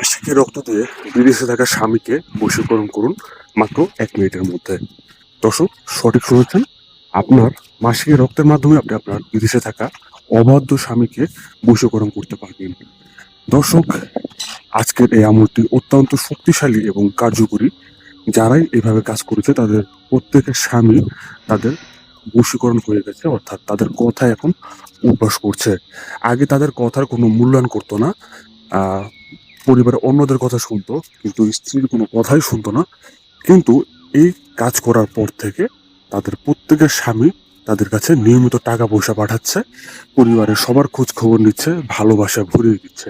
আশিকে রক্ত দিয়ে বিদেশে থাকা স্বামীকে বশীকরণ করুন মাত্র এক মিনিটের মধ্যে। দর্শক, সঠিক শুনেছেন? আপনার মাসিকের রক্তের মাধ্যমে আপনি আপনার বিদেশে থাকা অবাধ্য স্বামীকে বশীকরণ করতে পারবেন। দর্শক, আজকের এই আমলটি অত্যন্ত শক্তিশালী এবং কার্যকরী। যারাই এভাবে কাজ করেছে, তাদের প্রত্যেকের স্বামী তাদের বশীকরণ হয়ে গেছে, অর্থাৎ তাদের কথা এখন অভ্যাস করছে। আগে তাদের কথার কোনো মূল্যায়ন করতো না। পরিবারের অন্যদের কথা শুনতো কিন্তু স্ত্রীর কোনো কথাই শুনতো না। কিন্তু এই কাজ করার পর থেকে তাদের প্রত্যেকের স্বামী তাদের কাছে নিয়মিত টাকা পয়সা পাঠাচ্ছে পরিবারের সবার খোঁজ খবর নিচ্ছে ভালোবাসা ভরিয়ে দিচ্ছে।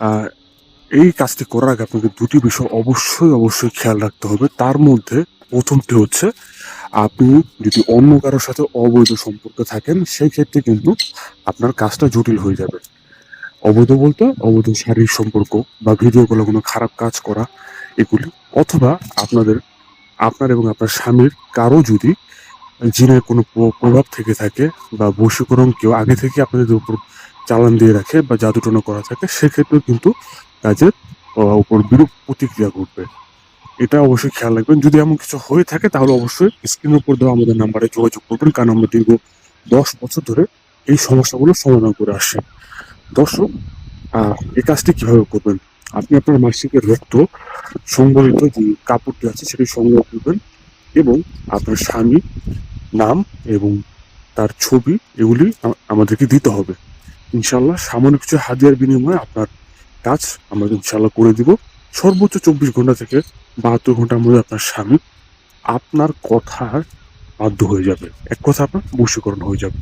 আহ, এই কাজটি করার আগে আপনাকে দুটি বিষয় অবশ্যই অবশ্যই খেয়াল রাখতে হবে। তার মধ্যে প্রথমটি হচ্ছে আপনি যদি অন্য কারোর সাথে অবৈধ সম্পর্কে থাকেন সেই ক্ষেত্রে কিন্তু আপনার কাজটা জটিল হয়ে যাবে। অবৈধ বলতে অবৈধ শারীরিক সম্পর্ক বা ভিডিও কলে কোনো খারাপ কাজ করা এগুলি। অথবা আপনাদের, আপনার এবং আপনার স্বামীর কারও যদি জিনের কোনো প্র- প্রভাব থেকে থাকে বা বশীকরণ কেউ আগে থেকে আপনাদের উপর চালান দিয়ে রাখে বা জাদুটনা করা থাকে, সেক্ষেত্রেও কিন্তু কাজের উপর বিরূপ প্রতিক্রিয়া ঘটবে। এটা অবশ্যই খেয়াল রাখবেন। যদি এমন কিছু হয়ে থাকে, তাহলে অবশ্যই স্ক্রিনের উপর দেওয়া আমাদের নাম্বারে যোগাযোগ করবেন, কারণ আমরা দীর্ঘ দশ বছর ধরে এই সমস্যাগুলো সমাধান করে আসছি। দর্শক এই কাজটি কীভাবে করবেন? আপনি আপনার মাসিকের রক্ত সংবলিত যে কাপড়টি আছে সেটি সংগ্রহ করবেন এবং আপনার স্বামী নাম এবং তার ছবি এগুলি আমাদেরকে দিতে হবে। ইনশাল্লাহ সামান্য কিছু হাদিয়ার বিনিময়ে আপনার কাজ আমরা ইনশাল্লাহ করে দিব। সর্বোচ্চ চব্বিশ ঘণ্টা থেকে বাহাত্তর ঘণ্টার মধ্যে আপনার স্বামী আপনার কথার বাধ্য হয়ে যাবে। এক কথা আপনার বশীকরণ হয়ে যাবে।